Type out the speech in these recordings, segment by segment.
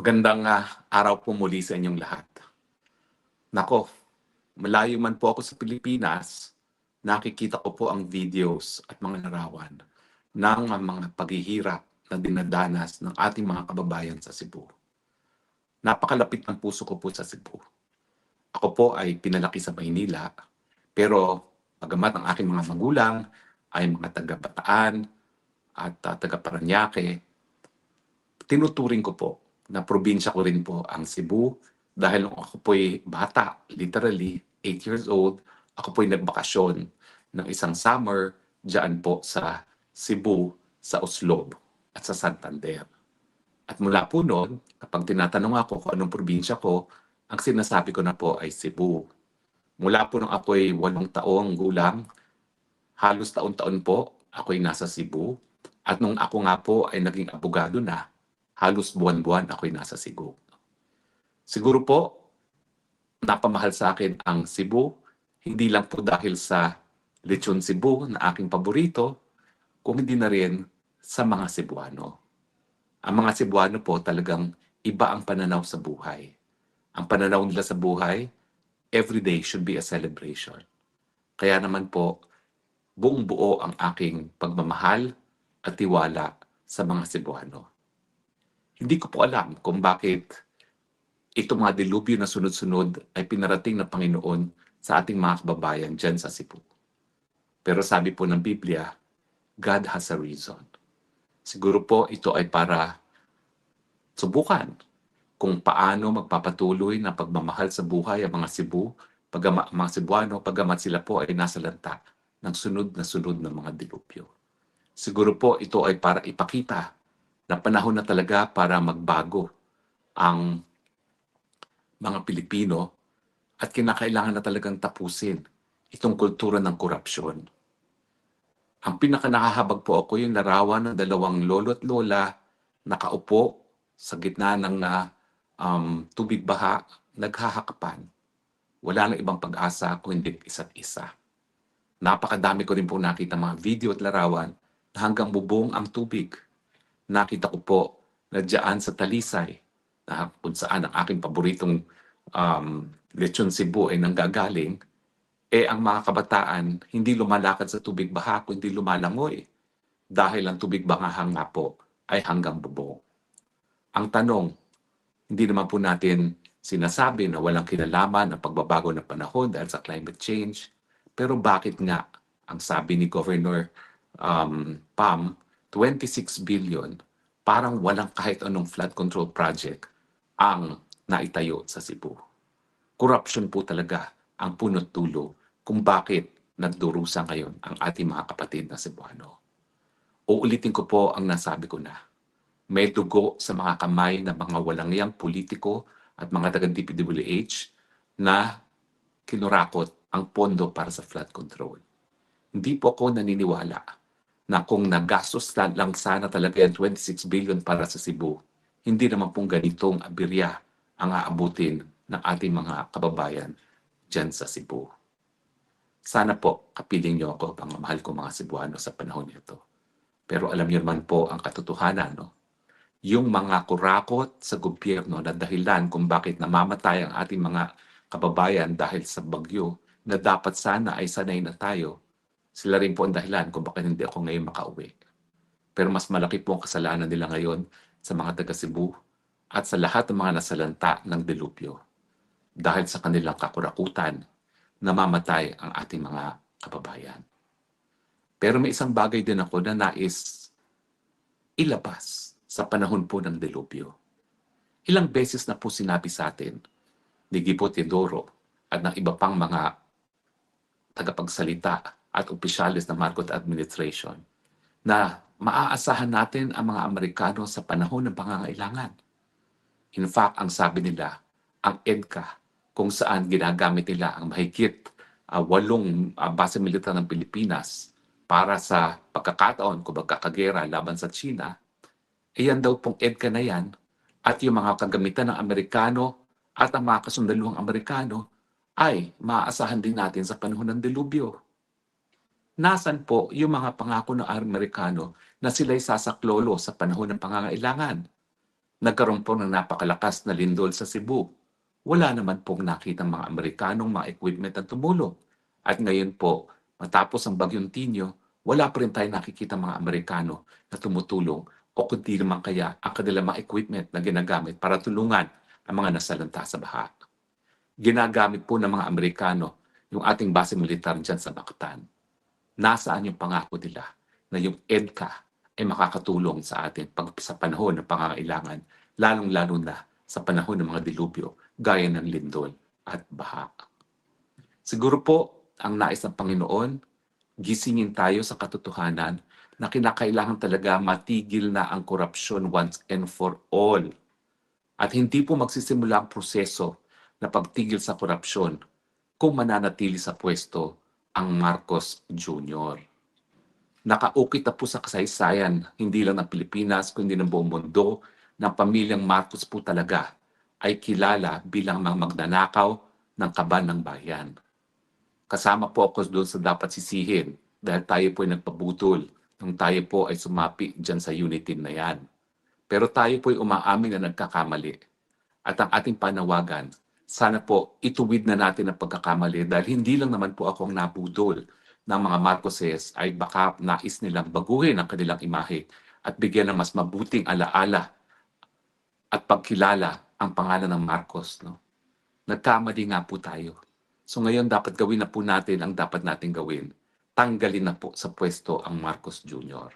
Magandang ah, araw po muli sa inyong lahat. Nako, malayo man po ako sa Pilipinas, nakikita ko po ang videos at mga larawan ng mga paghihirap na dinadanas ng ating mga kababayan sa Cebu. Napakalapit ng puso ko po sa Cebu. Ako po ay pinalaki sa Maynila, pero pagamat ang aking mga magulang ay mga taga-Bataan at uh, taga-Paranaque, tinuturing ko po na probinsya ko rin po ang Cebu dahil nung ako po'y bata, literally 8 years old, ako po'y nagbakasyon ng isang summer diyan po sa Cebu, sa Oslob at sa Santander. At mula po noon, kapag tinatanong ako kung anong probinsya ko, ang sinasabi ko na po ay Cebu. Mula po nung ako'y walong taong gulang, halos taon-taon po ako'y nasa Cebu. At nung ako nga po ay naging abogado na, halos buwan-buwan ako'y nasa Cebu. Siguro po, napamahal sa akin ang Cebu, hindi lang po dahil sa lechon Cebu na aking paborito, kung hindi na rin sa mga Cebuano. Ang mga Cebuano po talagang iba ang pananaw sa buhay. Ang pananaw nila sa buhay, every day should be a celebration. Kaya naman po, buong buo ang aking pagmamahal at tiwala sa mga Cebuano. Hindi ko po alam kung bakit itong mga dilubyo na sunod-sunod ay pinarating ng Panginoon sa ating mga kababayan dyan sa Cebu. Pero sabi po ng Biblia, God has a reason. Siguro po ito ay para subukan kung paano magpapatuloy na pagmamahal sa buhay ang mga Cebu, pagama, mga Cebuano, pagamat sila po ay nasa lanta ng sunod na sunod ng mga dilubyo. Siguro po ito ay para ipakita na panahon na talaga para magbago ang mga Pilipino at kinakailangan na talagang tapusin itong kultura ng korupsyon. Ang pinaka nakakahabag po ako yung larawan ng dalawang lolo at lola nakaupo sa gitna ng uh, um, tubig baha, naghahakapan. Wala nang ibang pag-asa kung hindi isa't isa. Napakadami ko rin po nakita mga video at larawan na hanggang bubong ang tubig nakita ko po na dyan sa Talisay, na kung saan ang aking paboritong um, lechon Cebu ay nanggagaling, eh ang mga kabataan hindi lumalakad sa tubig baha, kundi lumalangoy. Dahil ang tubig bangahang nga po ay hanggang bubong. Ang tanong, hindi naman po natin sinasabi na walang kinalaman ang pagbabago ng panahon dahil sa climate change. Pero bakit nga, ang sabi ni Governor um, Pam, 26 billion, parang walang kahit anong flood control project ang naitayo sa Cebu. Corruption po talaga ang punot tulo kung bakit nagdurusa ngayon ang ating mga kapatid na Cebuano. Uulitin ko po ang nasabi ko na. May dugo sa mga kamay ng mga walang iyang politiko at mga taga-DPWH na kinurakot ang pondo para sa flood control. Hindi po ako naniniwala na kung nagastos lang sana talaga yung 26 billion para sa Cebu, hindi naman pong ganitong abirya ang aabutin ng ating mga kababayan dyan sa Cebu. Sana po kapiling niyo ako, pangmamahal ko mga Cebuano sa panahon nito. Pero alam niyo naman po ang katotohanan, no? Yung mga kurakot sa gobyerno na dahilan kung bakit namamatay ang ating mga kababayan dahil sa bagyo na dapat sana ay sanay na tayo sila rin po ang dahilan kung bakit hindi ako ngayon makauwi. Pero mas malaki po ang kasalanan nila ngayon sa mga taga Cebu at sa lahat ng mga nasalanta ng delubyo. Dahil sa kanilang kakurakutan, namamatay ang ating mga kababayan. Pero may isang bagay din ako na nais ilabas sa panahon po ng delubyo. Ilang beses na po sinabi sa atin ni Gipo Teodoro at ng iba pang mga tagapagsalita at opisyalis ng Marcos administration na maaasahan natin ang mga Amerikano sa panahon ng pangangailangan. In fact, ang sabi nila, ang EDCA, kung saan ginagamit nila ang mahigit uh, walong uh, base militar ng Pilipinas para sa pagkakataon kung magkakagera laban sa China, iyan daw pong EDCA na yan at yung mga kagamitan ng Amerikano at ang mga kasundaluhang Amerikano ay maaasahan din natin sa panahon ng delubyo nasan po yung mga pangako ng Amerikano na sila'y sasaklolo sa panahon ng pangangailangan? Nagkaroon po ng napakalakas na lindol sa Cebu. Wala naman pong nakita mga Amerikanong mga equipment na tumulong. At ngayon po, matapos ang bagyong Tinyo, wala pa rin tayo nakikita mga Amerikano na tumutulong o kundi naman kaya ang kanilang equipment na ginagamit para tulungan ang mga nasalanta sa baha. Ginagamit po ng mga Amerikano yung ating base militar dyan sa Mactan. Nasaan yung pangako nila na yung EDCA ay makakatulong sa atin pag, sa panahon ng pangangailangan, lalong-lalo na sa panahon ng mga dilubyo gaya ng lindol at baha. Siguro po, ang nais ng Panginoon, gisingin tayo sa katotohanan na kinakailangan talaga matigil na ang korupsyon once and for all. At hindi po magsisimula ang proseso na pagtigil sa korupsyon kung mananatili sa pwesto ang Marcos Jr. Nakaukit na po sa kasaysayan, hindi lang ng Pilipinas, kundi ng buong mundo, ng pamilyang Marcos po talaga ay kilala bilang mga magnanakaw ng kaban ng bayan. Kasama po ako doon sa dapat sisihin dahil tayo po ay nagpabutol nung tayo po ay sumapi dyan sa unity na yan. Pero tayo po ay umaamin na nagkakamali. At ang ating panawagan, sana po ituwid na natin ang pagkakamali dahil hindi lang naman po ako ang nabudol ng mga Marcoses ay baka nais nilang baguhin ang kanilang imahe at bigyan ng mas mabuting alaala at pagkilala ang pangalan ng Marcos. No? Nagkamali nga po tayo. So ngayon dapat gawin na po natin ang dapat natin gawin. Tanggalin na po sa pwesto ang Marcos Jr.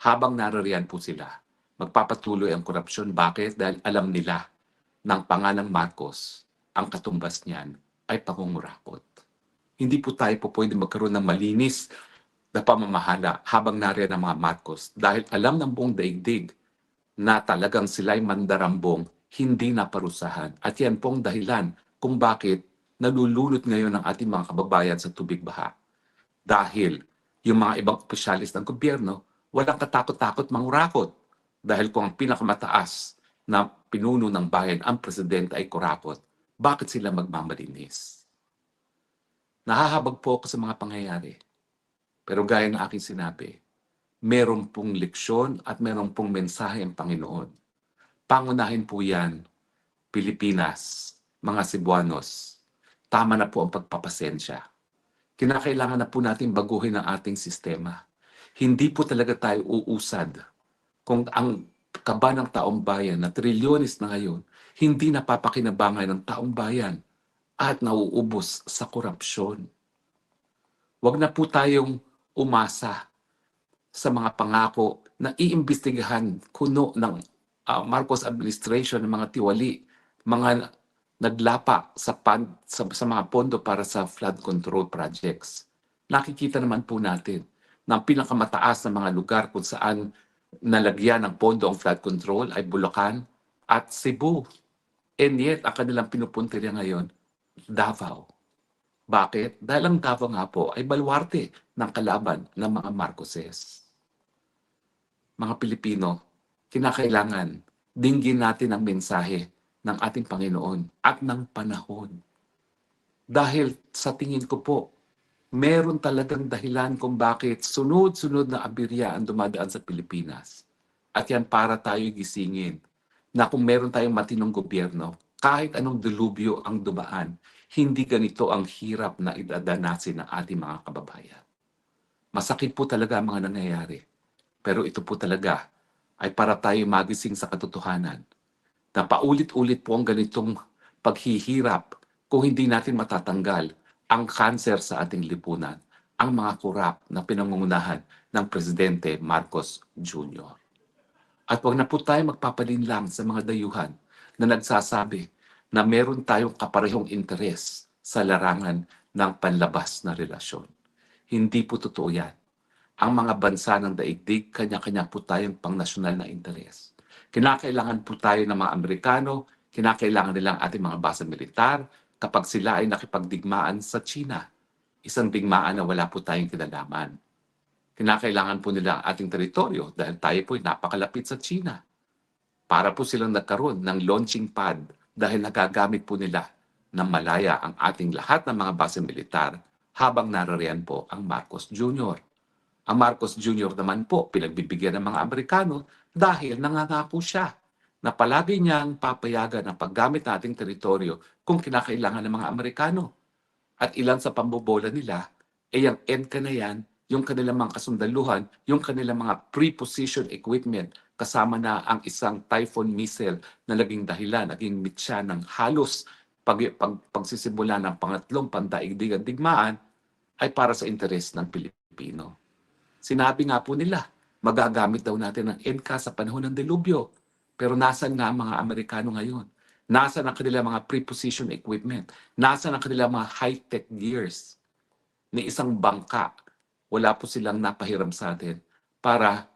Habang narariyan po sila, magpapatuloy ang korupsyon. Bakit? Dahil alam nila ng pangalang Marcos, ang katumbas niyan ay pangungurakot. Hindi po tayo po pwede magkaroon ng malinis na pamamahala habang nariyan ang mga Marcos dahil alam ng buong daigdig na talagang sila'y mandarambong, hindi naparusahan. At yan pong dahilan kung bakit nalulunod ngayon ang ating mga kababayan sa tubig baha. Dahil yung mga ibang opisyalis ng gobyerno, walang katakot-takot mangurakot. Dahil kung ang pinakamataas na pinuno ng bayan, ang presidente ay kurakot, bakit sila magmamalinis? Nahahabag po ako sa mga pangyayari. Pero gaya ng aking sinabi, meron pong leksyon at meron pong mensahe ang Panginoon. Pangunahin po yan, Pilipinas, mga Cebuanos. Tama na po ang pagpapasensya. Kinakailangan na po natin baguhin ang ating sistema. Hindi po talaga tayo uusad kung ang kaba ng taong bayan na trilyones na ngayon, hindi napapakinabangan ng taong bayan at nauubos sa korupsyon. Huwag na po tayong umasa sa mga pangako na iimbestigahan kuno ng ah, Marcos administration ng mga tiwali, mga naglapa sa, pan, sa, sa mga pondo para sa flood control projects. Nakikita naman po natin na ang pinakamataas na mga lugar kung saan nalagyan ng pondo ang flood control ay Bulacan at Cebu. And yet, ang kanilang pinupuntirya ngayon, Davao. Bakit? Dahil ang Davao nga po ay balwarte ng kalaban ng mga Marcoses. Mga Pilipino, kinakailangan dinggin natin ang mensahe ng ating Panginoon at ng panahon. Dahil sa tingin ko po, meron talagang dahilan kung bakit sunod-sunod na abirya ang dumadaan sa Pilipinas. At yan para tayo gisingin na kung meron tayong matinong gobyerno, kahit anong dilubyo ang dumaan, hindi ganito ang hirap na idadanasin ng ating mga kababayan. Masakit po talaga ang mga nangyayari. Pero ito po talaga ay para tayo magising sa katotohanan na paulit-ulit po ang ganitong paghihirap kung hindi natin matatanggal ang kanser sa ating lipunan, ang mga kurap na pinangungunahan ng Presidente Marcos Jr. At huwag na po tayo magpapalinlang sa mga dayuhan na nagsasabi na meron tayong kaparehong interes sa larangan ng panlabas na relasyon. Hindi po totoo yan. Ang mga bansa ng daigdig, kanya-kanya po tayong pangnasyonal na interes. Kinakailangan po tayo ng mga Amerikano, kinakailangan nilang ating mga basa militar kapag sila ay nakipagdigmaan sa China. Isang digmaan na wala po tayong kinalaman. Kinakailangan po nila ang ating teritoryo dahil tayo po ay napakalapit sa China. Para po silang nagkaroon ng launching pad dahil nagagamit po nila ng malaya ang ating lahat ng mga base militar habang narariyan po ang Marcos Jr. Ang Marcos Jr. naman po pinagbibigyan ng mga Amerikano dahil nangangako siya na palagi niyang papayagan ang paggamit ng ating teritoryo kung kinakailangan ng mga Amerikano. At ilan sa pambobola nila, ay ang EDCA na yan, yung kanilang mga kasundaluhan, yung kanilang mga pre-position equipment, kasama na ang isang Typhoon missile na naging dahilan, naging mitya ng halos pag, pag, pagsisimula ng pangatlong pandaigdigan digmaan ay para sa interes ng Pilipino. Sinabi nga po nila, magagamit daw natin ang EDCA sa panahon ng delubyo. Pero nasan nga mga Amerikano ngayon? Nasaan ang kanilang mga preposition equipment? Nasaan ang kanilang mga high-tech gears? Ni isang bangka, wala po silang napahiram sa atin para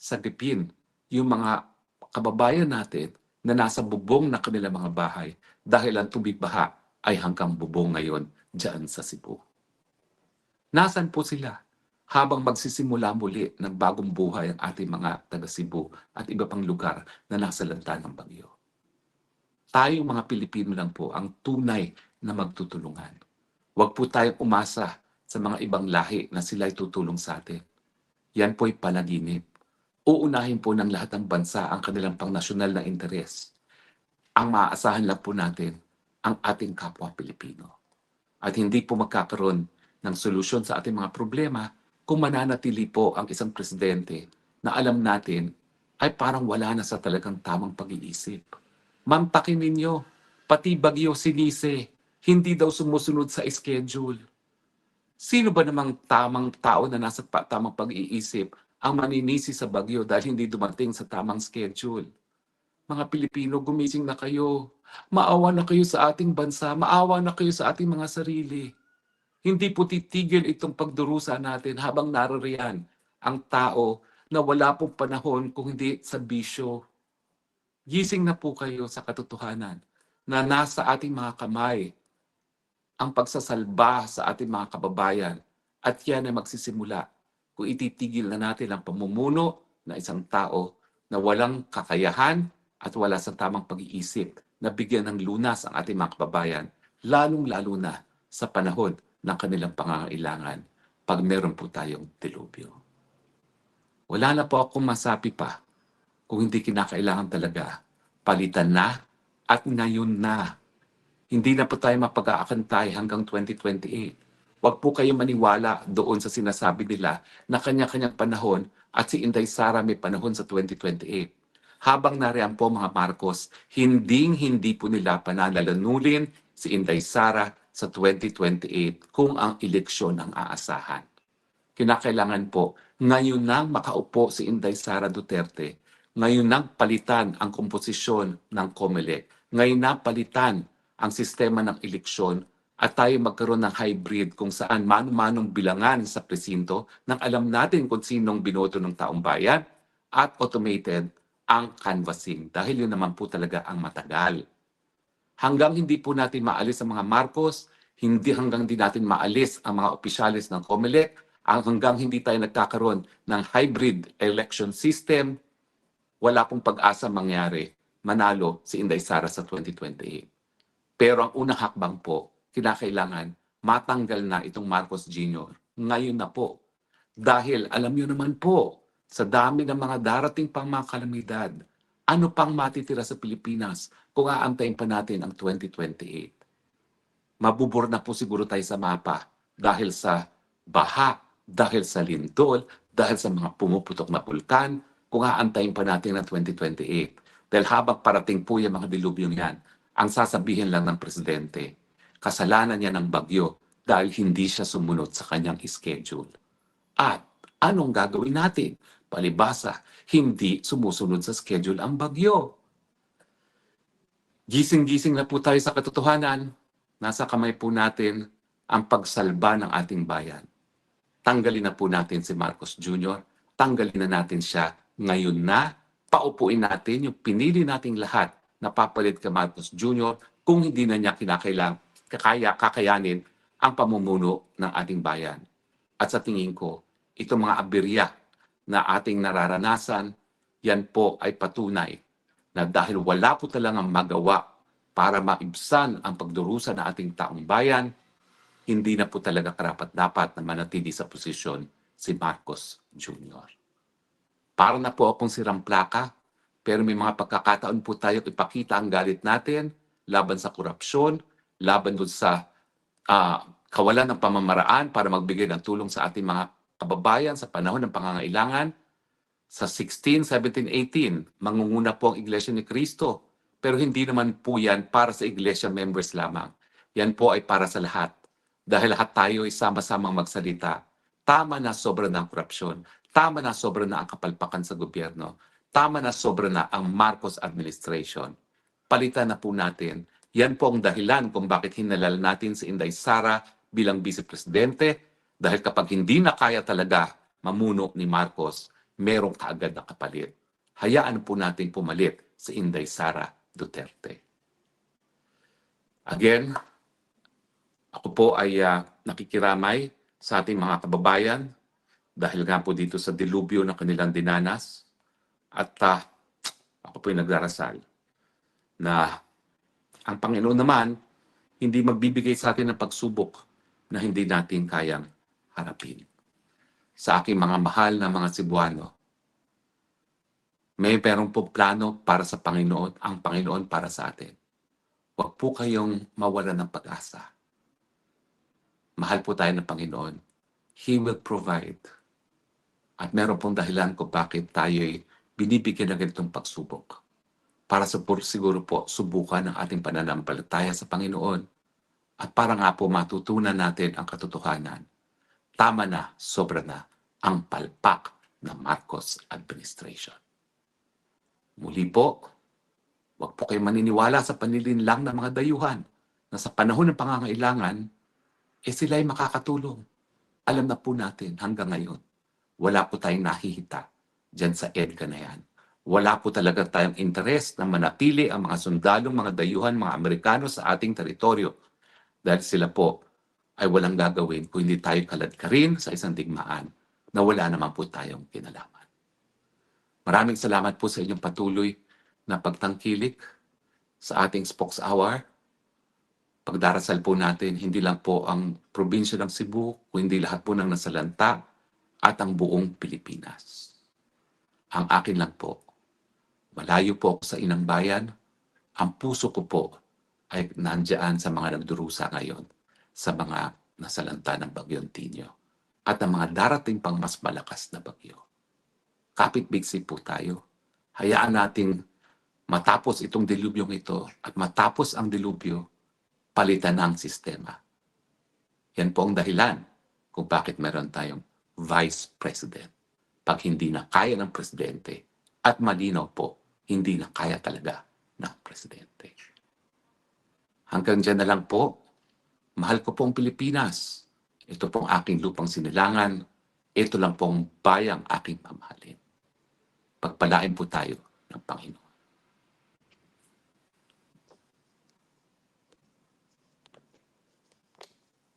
sagipin yung mga kababayan natin na nasa bubong ng kanilang mga bahay dahil ang tubig baha ay hanggang bubong ngayon dyan sa Cebu. Nasaan po sila habang magsisimula muli ng bagong buhay ang ating mga taga Cebu at iba pang lugar na nasa lanta ng bagyo? Tayong mga Pilipino lang po ang tunay na magtutulungan. Huwag po tayong umasa sa mga ibang lahi na sila'y tutulong sa atin. Yan po'y panaginip. Uunahin po ng lahat ng bansa ang kanilang pangnasyonal na interes. Ang maaasahan lang po natin ang ating kapwa Pilipino. At hindi po magkakaroon ng solusyon sa ating mga problema kung mananatili po ang isang presidente na alam natin ay parang wala na sa talagang tamang pag-iisip. Mamtakin ninyo, pati bagyo sinise, hindi daw sumusunod sa schedule. Sino ba namang tamang tao na nasa pa- tamang pag-iisip ang maninisi sa bagyo dahil hindi dumating sa tamang schedule? Mga Pilipino, gumising na kayo. Maawa na kayo sa ating bansa. Maawa na kayo sa ating mga sarili. Hindi po titigil itong pagdurusa natin habang naririyan ang tao na wala pong panahon kung hindi sa bisyo. Gising na po kayo sa katotohanan na nasa ating mga kamay ang pagsasalba sa ating mga kababayan at yan ay magsisimula kung ititigil na natin ang pamumuno na isang tao na walang kakayahan at wala sa tamang pag-iisip na bigyan ng lunas ang ating mga kababayan, lalong-lalo na sa panahon ng kanilang pangangailangan pag meron po tayong dilubyo. Wala na po akong masabi pa kung hindi kinakailangan talaga. Palitan na at ngayon na. Hindi na po tayo mapag-aakantay hanggang 2028. Huwag po kayo maniwala doon sa sinasabi nila na kanya-kanyang panahon at si Inday Sara may panahon sa 2028. Habang nariyan po mga Marcos, hinding-hindi po nila pananalanulin si Inday Sara sa 2028 kung ang eleksyon ang aasahan. Kinakailangan po, ngayon nang makaupo si Inday Sara Duterte, ngayon nang palitan ang komposisyon ng COMELEC, ngayon na palitan ang sistema ng eleksyon at tayo magkaroon ng hybrid kung saan mano-manong bilangan sa presinto nang alam natin kung sinong binoto ng taong bayan at automated ang canvassing dahil yun naman po talaga ang matagal. Hanggang hindi po natin maalis ang mga Marcos, hindi hanggang hindi natin maalis ang mga opisyalis ng COMELEC, ang hanggang hindi tayo nagkakaroon ng hybrid election system, wala pong pag-asa mangyari manalo si Inday Sara sa 2028. Pero ang unang hakbang po, kinakailangan matanggal na itong Marcos Jr. Ngayon na po. Dahil alam niyo naman po, sa dami ng mga darating pang mga kalamidad, ano pang matitira sa Pilipinas kung aantayin pa natin ang 2028? Mabubur na po siguro tayo sa mapa dahil sa baha, dahil sa lindol, dahil sa mga pumuputok na pulkan, kung aantayin pa natin ang 2028. Dahil habang parating po yung mga dilubyong yan, ang sasabihin lang ng presidente, kasalanan niya ng bagyo dahil hindi siya sumunod sa kanyang schedule. At anong gagawin natin? Palibasa, hindi sumusunod sa schedule ang bagyo. Gising-gising na po tayo sa katotohanan. Nasa kamay po natin ang pagsalba ng ating bayan. Tanggalin na po natin si Marcos Jr. Tanggalin na natin siya ngayon na. Paupuin natin yung pinili nating lahat na papalit kay Marcos Jr. kung hindi na niya kinakailang, kakaya, kakayanin ang pamumuno ng ating bayan. At sa tingin ko, itong mga aberya na ating nararanasan, yan po ay patunay na dahil wala po talagang magawa para maibsan ang pagdurusa ng ating taong bayan, hindi na po talaga karapat-dapat na manatili sa posisyon si Marcos Jr. Para na po akong sirang plaka, Pero may mga pagkakataon po tayo ipakita ang galit natin laban sa korupsyon, laban dun sa ah, kawalan ng pamamaraan para magbigay ng tulong sa ating mga kababayan sa panahon ng pangangailangan. Sa 16, 17, 18, mangunguna po ang Iglesia ni Cristo. Pero hindi naman po yan para sa Iglesia members lamang. Yan po ay para sa lahat. Dahil lahat tayo ay sama-samang magsalita. Tama na sobra ang korupsyon. Tama na sobra na ang kapalpakan sa gobyerno. Tama na sobra na ang Marcos administration. Palitan na po natin. Yan po ang dahilan kung bakit hinalal natin si Inday Sara bilang Vice Presidente. Dahil kapag hindi na kaya talaga mamuno ni Marcos, merong kaagad na kapalit. Hayaan po natin pumalit si Inday Sara Duterte. Again, ako po ay ah, nakikiramay sa ating mga kababayan dahil nga po dito sa dilubyo na kanilang dinanas. At ah, ako po ay nagdarasal na ang Panginoon naman hindi magbibigay sa atin ng pagsubok na hindi natin kayang harapin. Sa aking mga mahal na mga Cebuano, may perong po plano para sa Panginoon, ang Panginoon para sa atin. Huwag po kayong mawala ng pag-asa. Mahal po tayo ng Panginoon. He will provide. At meron pong dahilan kung bakit tayo ay binibigyan ng ganitong pagsubok. Para siguro po subukan ng ating pananampalataya sa Panginoon. At para nga po matutunan natin ang katotohanan. Tama na, sobra na ang palpak ng Marcos administration. Muli po, Huwag po kayo maniniwala sa panlilinlang ng mga dayuhan na sa panahon ng pangangailangan, eh sila ay makakatulong. Alam na po natin hanggang ngayon, wala po tayong nakihita dyan sa EDCA na yan. Wala po talaga tayong interes na manatili ang mga sundalong, mga dayuhan, mga Amerikano sa ating teritoryo. Dahil sila po ay walang gagawin kung hindi tayo kaladkarin sa isang digmaan na wala naman po tayong kinalaman. Maraming salamat po sa inyong patuloy na pagtangkilik sa ating Spokes Hour. Pagdarasal po natin, hindi lang po ang probinsya ng Cebu, kundi lahat po ng nasalanta at ang buong Pilipinas. Ang akin lang po, malayo po ako sa inang bayan, ang puso ko po ay nandiyan sa mga nagdurusa ngayon, sa mga nasalanta ng Bagyong Tinyo, at ang mga darating pang mas malakas na bagyo. Kapit-bigsi po tayo. Hayaan nating matapos itong dilubyong ito at matapos ang dilubyo, palitan ang sistema. Yan po ang dahilan kung bakit meron tayong vice president. Pag hindi na kaya ng presidente at malinaw po, hindi na kaya talaga ng presidente. Hanggang dyan na lang po. Mahal ko pong Pilipinas. Ito pong aking lupang sinilangan. Ito lang pong bayang aking mamahalin. Pagpalain po tayo ng Panginoon.